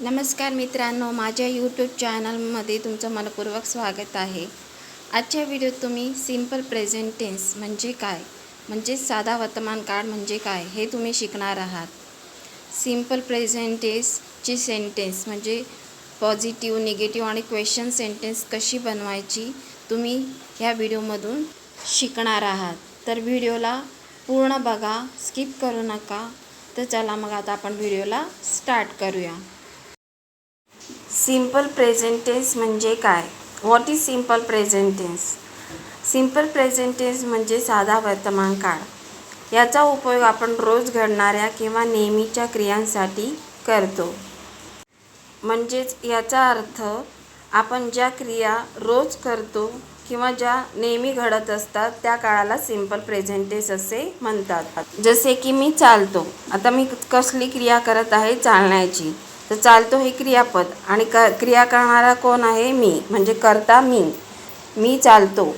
नमस्कार मित्रांनो माझ्या यूट्यूब चॅनलमध्ये तुमचं मनपूर्वक स्वागत आहे. आजच्या व्हिडिओत तुम्ही सिंपल प्रेझेंट टेन्स म्हणजे काय? म्हणजे साधा वर्तमान काळ म्हणजे काय? हे तुम्ही शिकणार आहात. सिंपल प्रेझेंटेसची सेंटेन्स म्हणजे पॉझिटिव्ह निगेटिव्ह आणि क्वेश्चन सेंटेन्स कशी बनवायची तुम्ही ह्या व्हिडिओमधून शिकणार आहात. तर व्हिडिओला पूर्ण बघा स्किप करू नका. तर चला मग आता आपण व्हिडिओला स्टार्ट करूया. सिंपल प्रेझेंटेन्स म्हणजे काय? What is simple present tense simple present tense म्हणजे साधा वर्तमान काळ. याचा उपयोग आपण रोज घडणाऱ्या किंवा नेहमीच्या क्रियांसाठी करतो. म्हणजेच याचा अर्थ आपण ज्या क्रिया रोज करतो किंवा ज्या नेहमी घडत असतात त्या काळाला सिंपल प्रेझेंटेस असे म्हणतात. जसे की मी चालतो. आता मी कसली क्रिया करत आहे चालण्याची. तर चालतो हे क्रियापद. आणि क क्रिया करणारा कोण आहे? मी. म्हणजे करता मी. मी चालतो.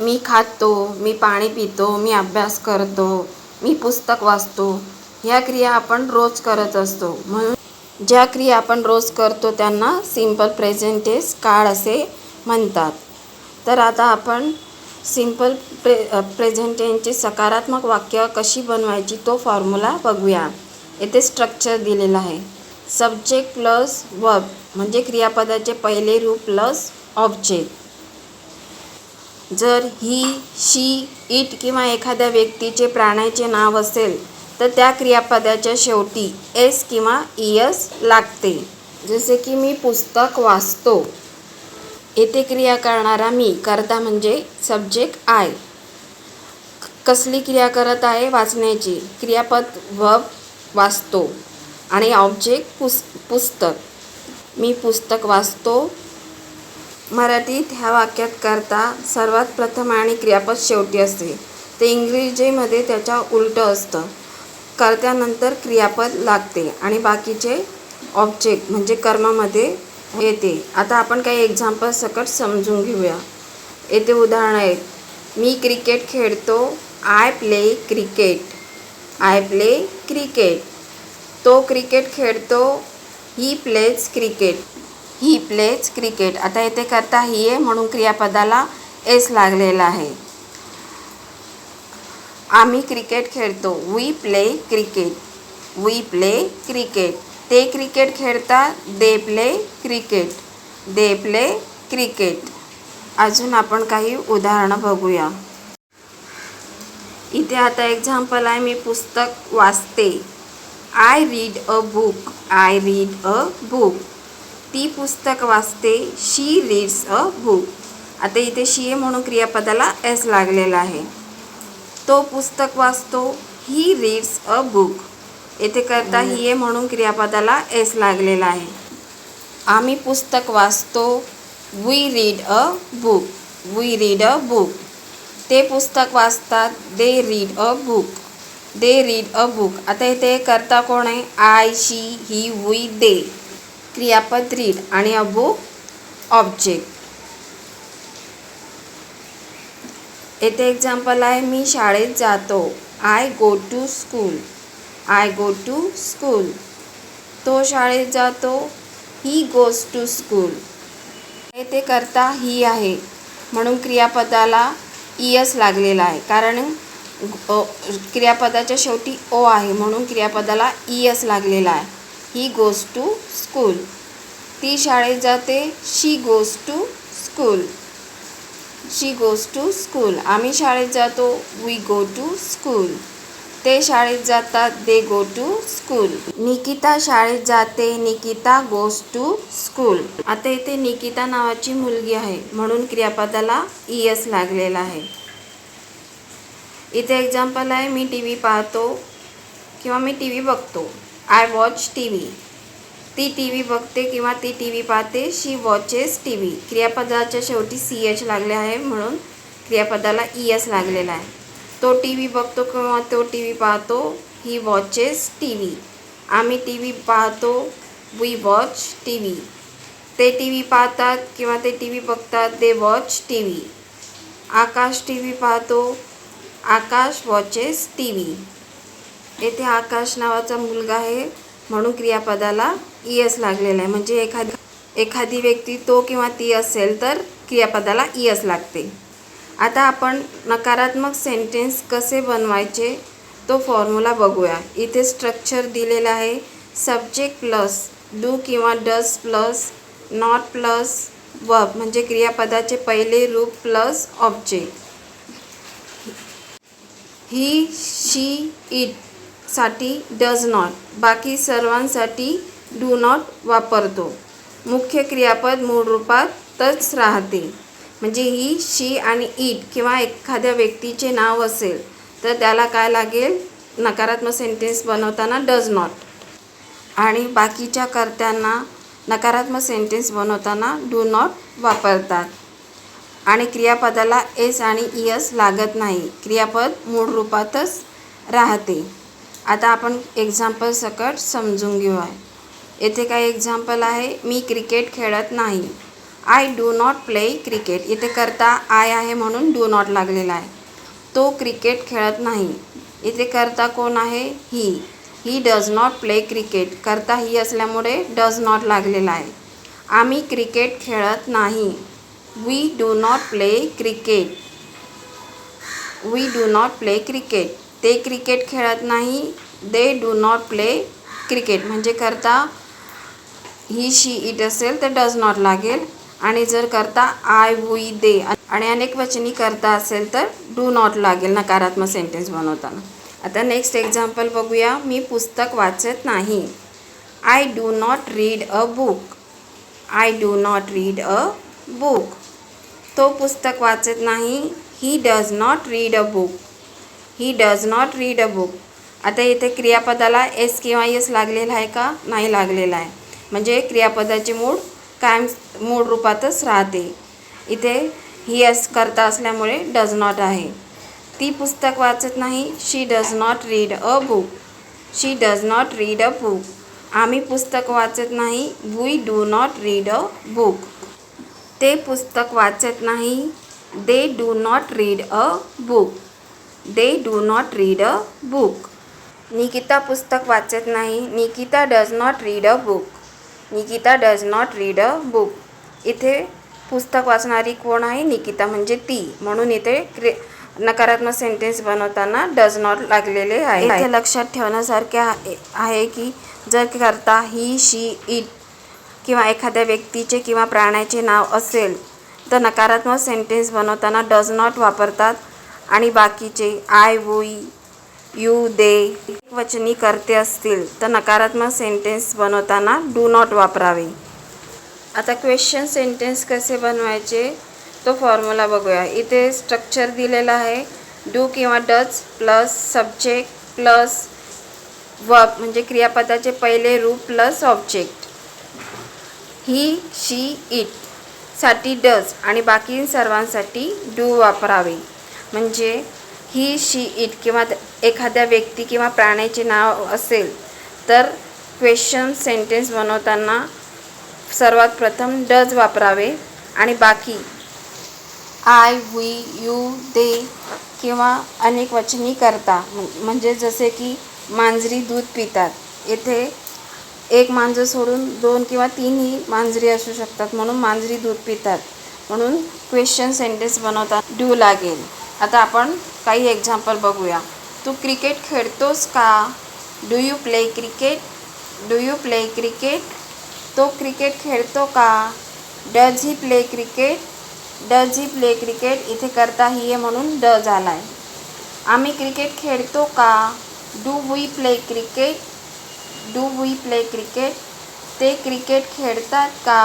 मी खातो मी पाणी पितो मी अभ्यास करतो मी पुस्तक वाचतो. ह्या क्रिया आपण रोज करत असतो. म्हणून ज्या क्रिया आपण रोज करतो त्यांना सिंपल प्रेझेंटेज काळ असे म्हणतात. तर आता आपण सिंपल प्रे प्रेझेंटेनची सकारात्मक वाक्य कशी बनवायची तो फॉर्म्युला बघूया. येथे स्ट्रक्चर दिलेलं आहे. सब्जेक्ट प्लस वर्ब म्हणजे क्रियापदाचे पहिले रूप प्लस ऑब्जेक्ट. जर ही शी इट किंवा एखाद्या व्यक्तीचे प्राण्याचे नाव असेल तर त्या क्रियापदाच्या शेवटी एस किंवा ई एस लागते. जसे की मी पुस्तक वाचतो. येथे क्रिया करणारा मी करता म्हणजे सब्जेक्ट आय. कसली क्रिया करत आहे वाचण्याची? क्रियापद वब वाचतो. आणि ऑब्जेक्ट पुस पुस्तक. मी पुस्तक वाचतो. मराठीत ह्या वाक्यात करता सर्वात प्रथम आणि क्रियापद शेवटी असते. ते इंग्रजीमध्ये त्याच्या उलटं असतं. कर्त्यानंतर क्रियापद लागते आणि बाकीचे ऑब्जेक्ट म्हणजे कर्मामध्ये येते. आता आपण काही एक्झाम्पल सकट समजून घेऊया. येथे उदाहरणं आहेत. मी क्रिकेट खेळतो. I play cricket I play cricket तो क्रिकेट खेळतो he plays cricket. He plays cricket. आता इथे करता ही आहे म्हणून क्रियापदाला एस लागलेला आहे. आम्ही क्रिकेट खेळतो. We play cricket. We play cricket. ते क्रिकेट खेळतात they play cricket. They play cricket. अजून आपण काही उदाहरणं बघूया. इथे आता एक्झाम्पल आहे मी पुस्तक वाचते. I read a book I read a book ती पुस्तक वाचते. शी रीड्स अ बुक आता इथे शी आहे म्हणून क्रियापदाला एस लागलेला आहे. तो पुस्तक वाचतो. ही रीड्स अ बुक येथे करता ही आहे म्हणून क्रियापदाला एस लागलेला आहे. आम्ही पुस्तक वाचतो. We read a book we read a book ते पुस्तक वाचतात. They read a book they read a book. आता इथे करता कोण आहे? आय शी ही वी दे क्रियापद रीड आणि अ बुक ऑब्जेक्ट येथे एक्झाम्पल आहे मी शाळेत जातो. I go to school I go to school तो शाळेत जातो. ही गोज टू स्कूल येथे करता ही आहे. म्हणून क्रियापदाला ई एस लागलेला आहे. कारण क्रियापदाच्या शेवटी ओ आहे म्हणून क्रियापदाला ई एस लागलेला आहे. ही गोज टू स्कूल ती शाळेत जाते. She goes to school she goes to school आम्ही शाळेत जातो. वी गो टू स्कूल ते शाळेत जातात. They go to school Nikita शाळेत जाते. निकिता गोज टू स्कूल आता इथे निकिता नावाची मुलगी आहे म्हणून क्रियापदाला ई एस लागलेला आहे. इथे एक्झाम्पल आहे मी टी व्ही पाहतो किंवा मी टी व्ही बघतो आय वॉच टी व्ही ती टी व्ही बघते किंवा ती टी व्ही पाहते शी वॉचेस टी व्ही क्रियापदाच्या शेवटी सी एच लागले आहे म्हणून क्रियापदाला ई एस लागलेला आहे तो टी व्ही बघतो किंवा तो टी व्ही पाहतो ही वॉचेस टी व्ही आम्ही टी व्ही पाहतो वी वॉच टी व्ही ते टी व्ही पाहतात किंवा ते टी व्ही बघतात they watch T V Akash T V पाहतो आकाश वॉचेस टी व्ही येथे आकाश नावाचा मुलगा आहे म्हणून क्रियापदाला ई एस लागलेला आहे. म्हणजे एखादी एखादी व्यक्ती तो किंवा ती असेल तर क्रियापदाला ई एस लागते. आता आपण नकारात्मक सेंटेन्स कसे बनवायचे तो फॉर्म्युला बघूया. इथे स्ट्रक्चर दिलेलं आहे. सब्जेक्ट प्लस डू किंवा does plus not plus verb म्हणजे क्रियापदाचे पहिले रूप प्लस ऑब्जेक्ट ही शी इटसाठी डज नॉट बाकी सर्वांसाठी डू नॉट वापरतो. मुख्य क्रियापद मूळ रूपातच राहते म्हणजे ही शी आणि इट किंवा एखाद्या व्यक्तीचे नाव असेल तर त्याला काय लागेल? नकारात्मक सेंटेन्स बनवताना डज नॉट आणि बाकीच्या कर्त्यांना नकारात्मक सेंटेन्स बनवताना डू नॉट वापरतात. आणि क्रियापदाला एस आणि ई एस लागत नाही. क्रियापद मूळ रूपातच राहते. आता आपण एक्झाम्पल सकट समजून घेऊया. येथे काय एक्झाम्पल आहे? मी क्रिकेट खेळत नाही. I do not play cricket इथे करता आय आहे म्हणून डू नॉट लागलेला आहे. तो क्रिकेट खेळत नाही. इथे करता कोण आहे? He. He does not play cricket करता ही असल्यामुळे डज नॉट लागलेला आहे. आम्ही क्रिकेट खेळत नाही. We do not play cricket we do not play cricket ते क्रिकेट खेळत नाही they do not play cricket म्हणजे करता ही शी इट असेल तर डज नॉट लागेल. आणि जर करता आय वी दे आणि अनेक वचनी करता असेल तर डू नॉट लागेल नकारात्मक सेंटेन्स बनवताना. आता नेक्स्ट एक्झाम्पल बघूया. मी पुस्तक वाचत नाही. I do not read a book I do not read a book तो पुस्तक वाचत नाही. He does not read a book he does not read a book आता इथे क्रियापदाला एस किंवा एस लागलेला आहे का? नाही लागलेला आहे. म्हणजे क्रियापदाचे मूळ कायम मूळ रूपातच राहते. इथे ही एस करता असल्यामुळे डज नॉट आहे. ती पुस्तक वाचत नाही. She does not read a book she does not read a book आम्ही पुस्तक वाचत नाही. We do not read a book ते पुस्तक वाचत नाही. They do not read a book they do not read a book Nikita पुस्तक वाचत नाही. Nikita does not read a book Nikita does not read a book इथे पुस्तक वाचणारी कोण आहे? निकिता म्हणजे ती. म्हणून इथे क्रि नकारात्मक सेंटेन्स बनवताना डज नॉट लागलेले आहे. इथे लक्षात ठेवण्यासारखे आहे आहे की जर करता ही शी इट किंवा एखाद्या व्यक्तीचे किंवा प्राण्याचे नाव असेल तर नकारात्मक सेंटेन्स बनवताना डज नॉट वापरतात. आणि बाकीचे आय वुई यू दे वचनी करते असतील तर नकारात्मक सेंटेन्स बनवताना डू नॉट वापरावे. आता क्वेश्चन सेंटेन्स कसे बनवायचे? तो फॉर्म्युला बघूया. इथे स्ट्रक्चर दिलेलं आहे. डू किंवा does plus subject plus verb म्हणजे क्रियापदाचे पहिले रूप प्लस ऑब्जेक्ट ही शी इटसाठी डज आणि बाकी सर्वांसाठी डू वापरावे. म्हणजे ही शी इट किंवा एखाद्या व्यक्ती किंवा प्राण्याचे नाव असेल तर क्वेश्चन सेंटेन्स बनवताना सर्वात प्रथम डज वापरावे आणि बाकी आय वी यू दे किंवा अनेक वचनी करता. म्हणजे जसे की मांजरी दूध पितात. येथे एक मांजर सोडून दोन किंवा तीनही मांजरी असू शकतात म्हणून मांजरी दूध पितात. म्हणून क्वेश्चन सेंटेन्स बनवतात डू लागेल. आता आपण काही एक्झाम्पल बघूया. तू क्रिकेट खेळतोस का? Do you play cricket do you play cricket तो क्रिकेट खेळतो का? Does he play cricket does he play cricket इथे करता ही आहे म्हणून ड झाला आहे आम्ही क्रिकेट खेळतो का? Do we play cricket do we play cricket ते क्रिकेट खेळतात का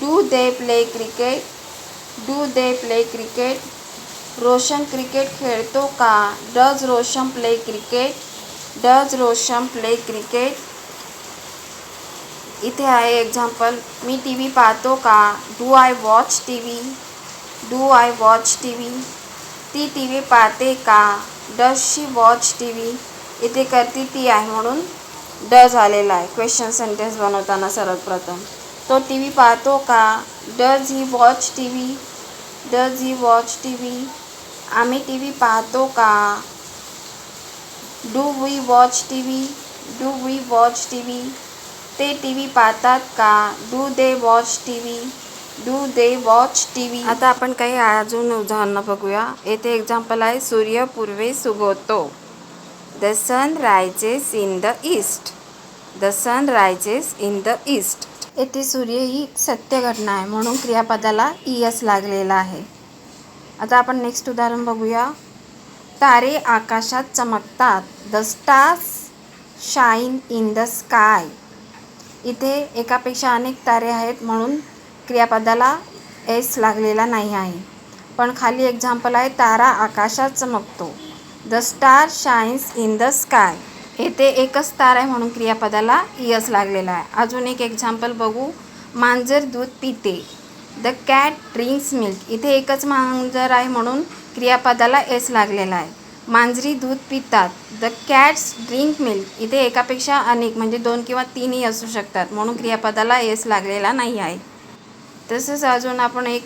do they play cricket do they play cricket Roshan cricket खेळतो का does Roshan play cricket does Roshan play cricket इथे आहे एक्झाम्पल मी टी व्ही पाहतो का? Do I watch T V do I watch T V ती T V पाहते का? Does she watch T V इथे करती ती आहे म्हणून. ड झालेला आहे. क्वेश्चन सेंटेन्स बनवताना सर्वप्रथम तो टी व्ही पाहतो का? Does he watch T V does he watch T V आम्ही टी व्ही पाहतो का? Do we watch T V do we watch T V ते टी व्ही पाहतात का? Do they watch T V do they watch T V आता आपण काही अजून उदाहरणं बघूया. येथे एक्झाम्पल आहे सूर्य पूर्वे सुगवतो the sun rises in the east the sun rises in the east येथे सूर्य ही एक सत्य घटना आहे म्हणून क्रियापदाला ई एस लागलेला आहे. आता आपण नेक्स्ट उदाहरण बघूया. तारे आकाशात चमकतात. The stars shine in the sky इथे एकापेक्षा अनेक तारे आहेत म्हणून क्रियापदाला एस लागलेला नाही आहे. पण खाली एक्झाम्पल आहे तारा आकाशात चमकतो. The star shines in the sky येथे एकच स्टार आहे म्हणून क्रियापदाला यस लागलेला आहे. अजून एक एक्झाम्पल बघू. मांजर दूध पिते. द कॅट ड्रिंक्स मिल्क इथे एकच मांजर आहे म्हणून क्रियापदाला एस लागलेला आहे. मांजरी दूध पितात. द कॅट्स ड्रिंक मिल्क इथे एकापेक्षा अनेक म्हणजे दोन किंवा तीनही असू शकतात. म्हणून क्रियापदाला एस लागलेला नाही आहे. तसंच अजून आपण एक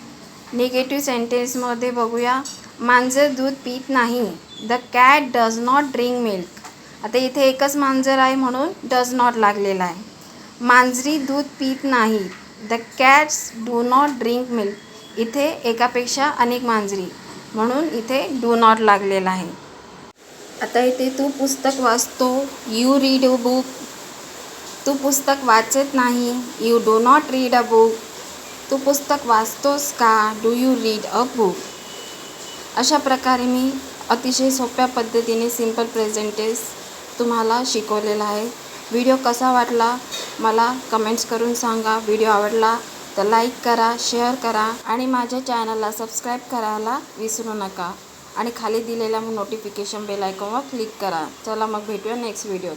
निगेटिव्ह सेंटेन्समध्ये बघूया. मांजर दूध पित नाही. The cat does not drink milk आता इथे एकच मांजर आहे म्हणून डज नॉट लागलेला आहे. मांजरी दूध पित नाही. The cats do not drink milk इथे एकापेक्षा अनेक मांजरी. म्हणून इथे डू नॉट लागलेला आहे. आता इथे तू पुस्तक वाचतो. यू रीड अ बुक तू पुस्तक वाचत नाही. You do not read a book तू पुस्तक वाचतोस का? Do you read a book अशा प्रकारे मी अतिशय सोप्या पद्धतीने सिंपल प्रेझेंटेस तुम्हाला शिकवलेला आहे. व्हिडिओ कसा वाटला मला कमेंट्स करून सांगा. व्हिडिओ आवडला तर लाईक करा शेअर करा आणि माझ्या चॅनलला सबस्क्राईब करायला विसरू नका. आणि खाली दिलेल्या नोटिफिकेशन बेल आयकॉनवर क्लिक करा. चला मग भेटूया नेक्स्ट व्हिडिओत